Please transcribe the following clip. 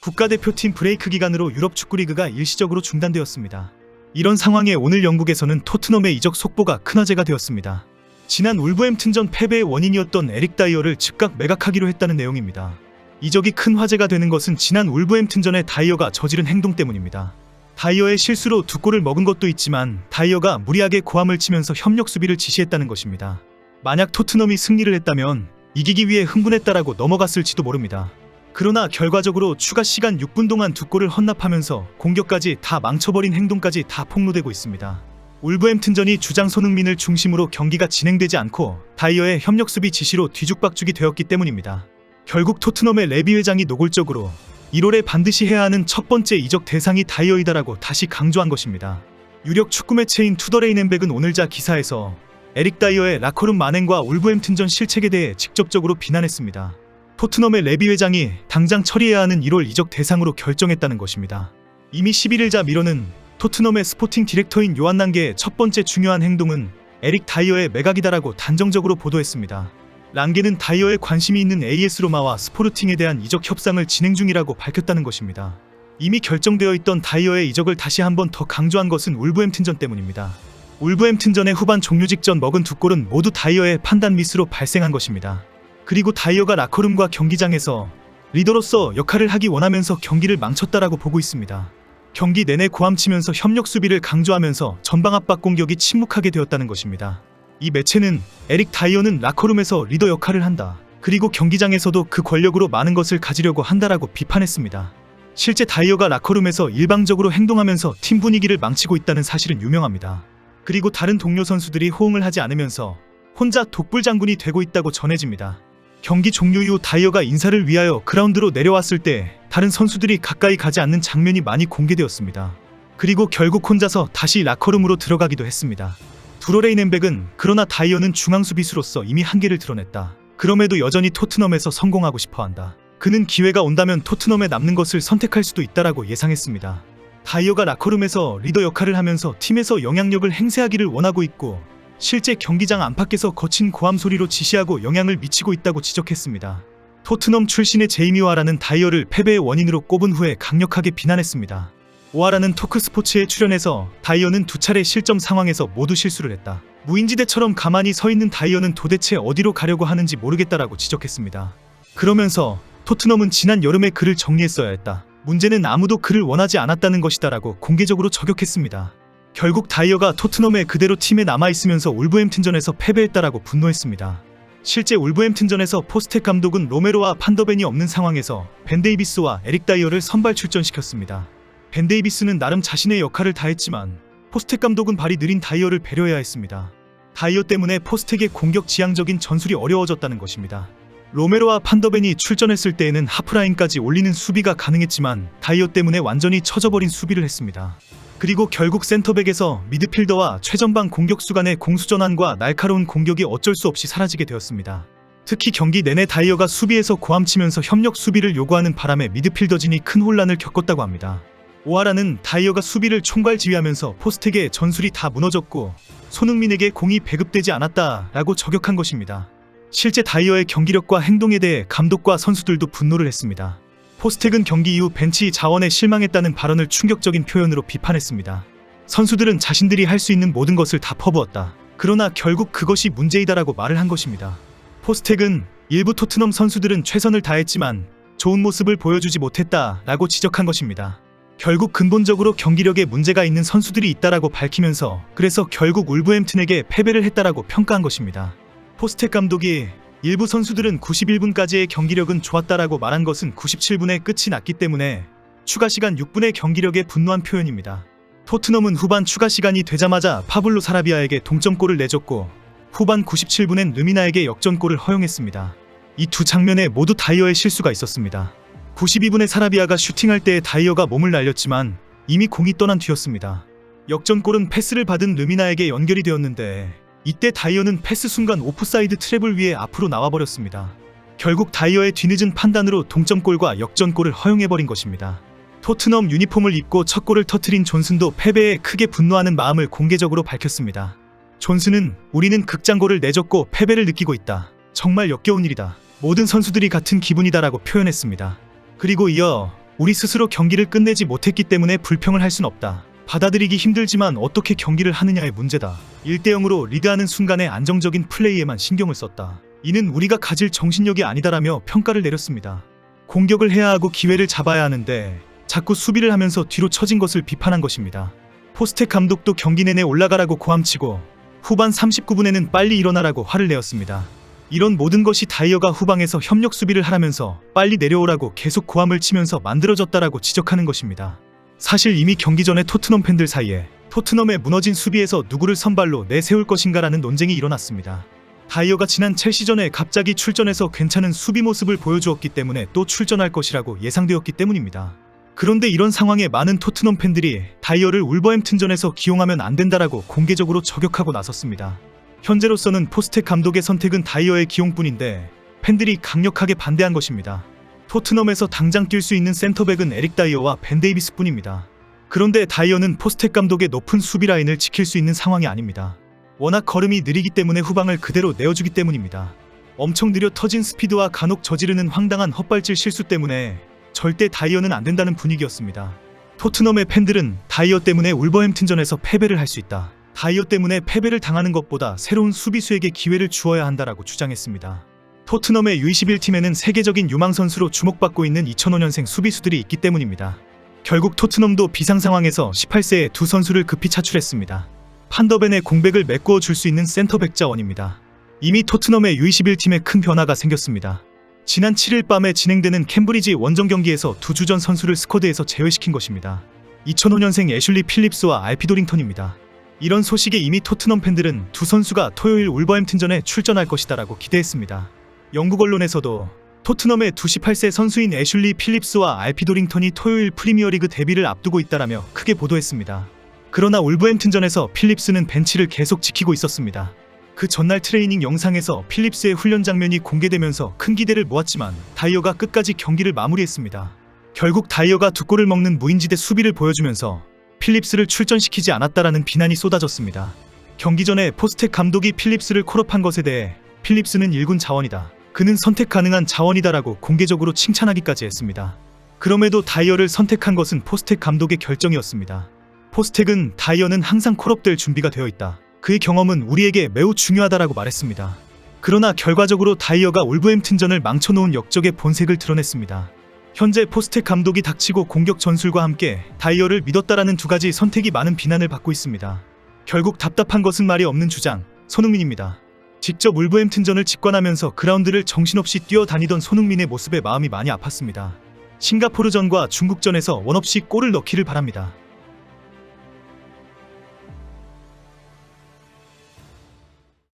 국가대표팀 브레이크 기간으로 유럽 축구리그가 일시적으로 중단되었습니다. 이런 상황에 오늘 영국에서는 토트넘의 이적 속보가 큰 화제가 되었습니다. 지난 울버햄튼전 패배의 원인이었던 에릭 다이어를 즉각 매각하기로 했다는 내용입니다. 이적이 큰 화제가 되는 것은 지난 울버햄튼전의 다이어가 저지른 행동 때문입니다. 다이어의 실수로 두 골을 먹은 것도 있지만 다이어가 무리하게 고함을 치면서 협력 수비를 지시했다는 것입니다. 만약 토트넘이 승리를 했다면 이기기 위해 흥분했다라고 넘어갔을지도 모릅니다. 그러나 결과적으로 추가 시간 6분 동안 두 골을 헌납하면서 공격까지 다 망쳐버린 행동까지 다 폭로되고 있습니다. 울버햄튼전이 주장 손흥민을 중심으로 경기가 진행되지 않고 다이어의 협력 수비 지시로 뒤죽박죽이 되었기 때문입니다. 결국 토트넘의 레비 회장이 노골적으로 1월에 반드시 해야 하는 첫 번째 이적 대상이 다이어이다라고 다시 강조한 것입니다. 유력 축구 매체인 투더레인 앤백은 오늘자 기사에서 에릭 다이어의 라커룸 만행과 울버햄튼 전 실책에 대해 직접적으로 비난했습니다. 토트넘의 레비 회장이 당장 처리해야 하는 1월 이적 대상으로 결정했다는 것입니다. 이미 11일자 미러는 토트넘의 스포팅 디렉터인 요한 랑게의 첫 번째 중요한 행동은 에릭 다이어의 매각이다라고 단정적으로 보도했습니다. 랑게는 다이어에 관심이 있는 AS 로마와 스포르팅에 대한 이적 협상을 진행 중이라고 밝혔다는 것입니다. 이미 결정되어 있던 다이어의 이적을 다시 한번 더 강조한 것은 울버햄튼전 때문입니다. 울버햄튼전의 후반 종료 직전 먹은 두 골은 모두 다이어의 판단 미스로 발생한 것입니다. 그리고 다이어가 라커룸과 경기장에서 리더로서 역할을 하기 원하면서 경기를 망쳤다라고 보고 있습니다. 경기 내내 고함치면서 협력 수비를 강조하면서 전방 압박 공격이 침묵하게 되었다는 것입니다. 이 매체는 에릭 다이어는 라커룸에서 리더 역할을 한다. 그리고 경기장에서도 그 권력으로 많은 것을 가지려고 한다라고 비판했습니다. 실제 다이어가 라커룸에서 일방적으로 행동하면서 팀 분위기를 망치고 있다는 사실은 유명합니다. 그리고 다른 동료 선수들이 호응을 하지 않으면서 혼자 독불 장군이 되고 있다고 전해집니다. 경기 종료 이후 다이어가 인사를 위하여 그라운드로 내려왔을 때 다른 선수들이 가까이 가지 않는 장면이 많이 공개되었습니다. 그리고 결국 혼자서 다시 라커룸으로 들어가기도 했습니다. 두로레이넨백은 그러나 다이어는 중앙 수비수로서 이미 한계를 드러냈다. 그럼에도 여전히 토트넘에서 성공하고 싶어 한다. 그는 기회가 온다면 토트넘에 남는 것을 선택할 수도 있다라고 예상했습니다. 다이어가 라커룸에서 리더 역할을 하면서 팀에서 영향력을 행사하기를 원하고 있고 실제 경기장 안팎에서 거친 고함 소리로 지시하고 영향을 미치고 있다고 지적했습니다. 토트넘 출신의 제이미 와라는 다이어를 패배의 원인으로 꼽은 후에 강력하게 비난했습니다. 오하라는 토크스포츠에 출연해서 다이어는 두 차례 실점 상황에서 모두 실수를 했다. 무인지대처럼 가만히 서 있는 다이어는 도대체 어디로 가려고 하는지 모르겠다라고 지적했습니다. 그러면서 토트넘은 지난 여름에 그를 정리했어야 했다. 문제는 아무도 그를 원하지 않았다는 것이다라고 공개적으로 저격했습니다. 결국 다이어가 토트넘에 그대로 팀에 남아있으면서 울브햄튼전에서 패배했다라고 분노했습니다. 실제 울브햄튼전에서 포스텍 감독은 로메로와 판더벤이 없는 상황에서 벤 데이비스와 에릭 다이어를 선발 출전시켰습니다. 벤 데이비스는 나름 자신의 역할을 다했지만 포스텍 감독은 발이 느린 다이어를 배려해야 했습니다. 다이어 때문에 포스텍의 공격 지향적인 전술이 어려워졌다는 것입니다. 로메로와 판더벤이 출전했을 때에는 하프라인까지 올리는 수비가 가능했지만 다이어 때문에 완전히 처져버린 수비를 했습니다. 그리고 결국 센터백에서 미드필더와 최전방 공격수 간의 공수전환과 날카로운 공격이 어쩔 수 없이 사라지게 되었습니다. 특히 경기 내내 다이어가 수비에서 고함치면서 협력 수비를 요구하는 바람에 미드필더진이 큰 혼란을 겪었다고 합니다. 오하라는 다이어가 수비를 총괄 지휘하면서 포스텍의 전술이 다 무너졌고 손흥민에게 공이 배급되지 않았다라고 저격한 것입니다. 실제 다이어의 경기력과 행동에 대해 감독과 선수들도 분노를 했습니다. 포스텍은 경기 이후 벤치 자원에 실망했다는 발언을 충격적인 표현으로 비판했습니다. 선수들은 자신들이 할 수 있는 모든 것을 다 퍼부었다. 그러나 결국 그것이 문제이다라고 말을 한 것입니다. 포스텍은 일부 토트넘 선수들은 최선을 다했지만 좋은 모습을 보여주지 못했다라고 지적한 것입니다. 결국 근본적으로 경기력에 문제가 있는 선수들이 있다라고 밝히면서 그래서 결국 울브햄튼에게 패배를 했다라고 평가한 것입니다. 포스텍 감독이 일부 선수들은 91분까지의 경기력은 좋았다라고 말한 것은 97분에 끝이 났기 때문에 추가 시간 6분의 경기력에 분노한 표현입니다. 토트넘은 후반 추가 시간이 되자마자 파블로 사라비아에게 동점골을 내줬고 후반 97분엔 르미나에게 역전골을 허용했습니다. 이 두 장면에 모두 다이어의 실수가 있었습니다. 92분에 사라비아가 슈팅할 때 다이어가 몸을 날렸지만 이미 공이 떠난 뒤였습니다. 역전골은 패스를 받은 르미나에게 연결이 되었는데 이때 다이어는 패스 순간 오프사이드 트랩을 위해 앞으로 나와버렸습니다. 결국 다이어의 뒤늦은 판단으로 동점골과 역전골을 허용해버린 것입니다. 토트넘 유니폼을 입고 첫 골을 터트린 존슨도 패배에 크게 분노하는 마음을 공개적으로 밝혔습니다. 존슨은 우리는 극장골을 내줬고 패배를 느끼고 있다. 정말 역겨운 일이다. 모든 선수들이 같은 기분이다라고 표현했습니다. 그리고 이어 우리 스스로 경기를 끝내지 못했기 때문에 불평을 할 순 없다. 받아들이기 힘들지만 어떻게 경기를 하느냐의 문제다. 1대 0으로 리드하는 순간에 안정적인 플레이에만 신경을 썼다. 이는 우리가 가질 정신력이 아니다라며 평가를 내렸습니다. 공격을 해야 하고 기회를 잡아야 하는데 자꾸 수비를 하면서 뒤로 처진 것을 비판한 것입니다. 포스텍 감독도 경기 내내 올라가라고 고함치고 후반 39분에는 빨리 일어나라고 화를 내었습니다. 이런 모든 것이 다이어가 후방에서 협력 수비를 하라면서 빨리 내려오라고 계속 고함을 치면서 만들어졌다라고 지적하는 것입니다. 사실 이미 경기 전에 토트넘 팬들 사이에 토트넘의 무너진 수비에서 누구를 선발로 내세울 것인가라는 논쟁이 일어났습니다. 다이어가 지난 첼시전에 갑자기 출전해서 괜찮은 수비 모습을 보여주었기 때문에 또 출전할 것이라고 예상되었기 때문입니다. 그런데 이런 상황에 많은 토트넘 팬들이 다이어를 울버햄튼전에서 기용하면 안 된다라고 공개적으로 저격하고 나섰습니다. 현재로서는 포스텍 감독의 선택은 다이어의 기용뿐인데 팬들이 강력하게 반대한 것입니다. 토트넘에서 당장 뛸 수 있는 센터백은 에릭 다이어와 벤 데이비스 뿐입니다. 그런데 다이어는 포스텍 감독의 높은 수비 라인을 지킬 수 있는 상황이 아닙니다. 워낙 걸음이 느리기 때문에 후방을 그대로 내어주기 때문입니다. 엄청 느려 터진 스피드와 간혹 저지르는 황당한 헛발질 실수 때문에 절대 다이어는 안 된다는 분위기였습니다. 토트넘의 팬들은 다이어 때문에 울버햄튼전에서 패배를 할 수 있다. 다이어 때문에 패배를 당하는 것보다 새로운 수비수에게 기회를 주어야 한다라고 주장했습니다. 토트넘의 U21팀에는 세계적인 유망 선수로 주목받고 있는 2005년생 수비수들이 있기 때문입니다. 결국 토트넘도 비상 상황에서 18세의 두 선수를 급히 차출했습니다. 판더벤의 공백을 메꾸어 줄 수 있는 센터백 자원입니다. 이미 토트넘의 U21팀에 큰 변화가 생겼습니다. 지난 7일 밤에 진행되는 캠브리지 원정 경기에서 두 주전 선수를 스쿼드에서 제외시킨 것입니다. 2005년생 애슐리 필립스와 알피 도링턴입니다. 이런 소식에 이미 토트넘 팬들은 두 선수가 토요일 울버햄튼전에 출전할 것이다라고 기대했습니다. 영국 언론에서도 토트넘의 28세 선수인 애슐리 필립스와 알피 도링턴이 토요일 프리미어리그 데뷔를 앞두고 있다라며 크게 보도했습니다. 그러나 울버햄튼전에서 필립스는 벤치를 계속 지키고 있었습니다. 그 전날 트레이닝 영상에서 필립스의 훈련 장면이 공개되면서 큰 기대를 모았지만 다이어가 끝까지 경기를 마무리했습니다. 결국 다이어가 두 골을 먹는 무인지대 수비를 보여주면서 필립스를 출전시키지 않았다라는 비난이 쏟아졌습니다. 경기 전에 포스텍 감독이 필립스를 콜업한 것에 대해 필립스는 일군 자원이다. 그는 선택 가능한 자원이다라고 공개적으로 칭찬하기까지 했습니다. 그럼에도 다이어를 선택한 것은 포스텍 감독의 결정이었습니다. 포스텍은 다이어는 항상 콜업될 준비가 되어 있다. 그의 경험은 우리에게 매우 중요하다라고 말했습니다. 그러나 결과적으로 다이어가 울브햄튼전을 망쳐놓은 역적의 본색을 드러냈습니다. 현재 포스텍 감독이 닥치고 공격 전술과 함께 다이어를 믿었다라는 두 가지 선택이 많은 비난을 받고 있습니다. 결국 답답한 것은 말이 없는 주장 손흥민입니다. 직접 울브햄튼전을 직관하면서 그라운드를 정신없이 뛰어다니던 손흥민의 모습에 마음이 많이 아팠습니다. 싱가포르전과 중국전에서 원없이 골을 넣기를 바랍니다.